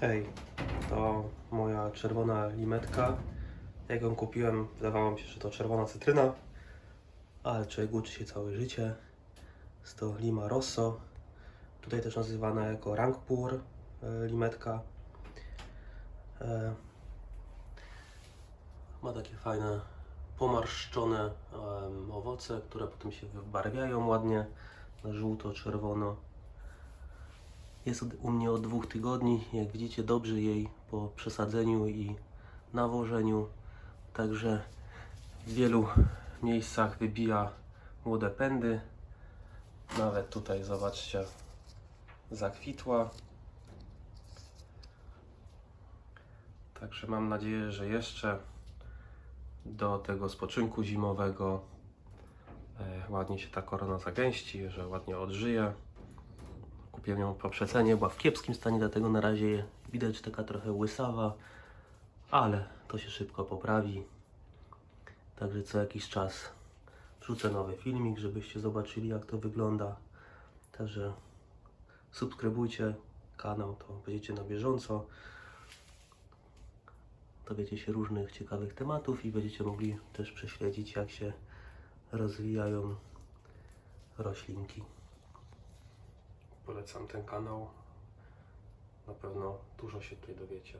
Hej, to moja czerwona limetka. Jak ją kupiłem, wydawało mi się, że to czerwona cytryna, ale człowiek uczy się całe życie. Jest to Lima Rosso, tutaj też nazywana jako Rangpur e, limetka. E, Ma takie fajne, pomarszczone owoce, które potem się wybarwiają ładnie na żółto, czerwono. Jest u mnie od dwóch tygodni. Jak widzicie, dobrze jej po przesadzeniu i nawożeniu. Także w wielu miejscach wybija młode pędy. Nawet tutaj, zobaczcie, zakwitła. Także mam nadzieję, że jeszcze do tego spoczynku zimowego e, ładnie się ta korona zagęści, że ładnie odżyje. Kupiłem ją po przecenie, była w kiepskim stanie, dlatego na razie widać taka trochę łysawa, ale to się szybko poprawi. Także co jakiś czas wrzucę nowy filmik, żebyście zobaczyli jak to wygląda. Także subskrybujcie kanał, to będziecie na bieżąco. Dowiecie się różnych ciekawych tematów i będziecie mogli też prześledzić jak się rozwijają roślinki. Polecam ten kanał. Na pewno dużo się tutaj dowiecie.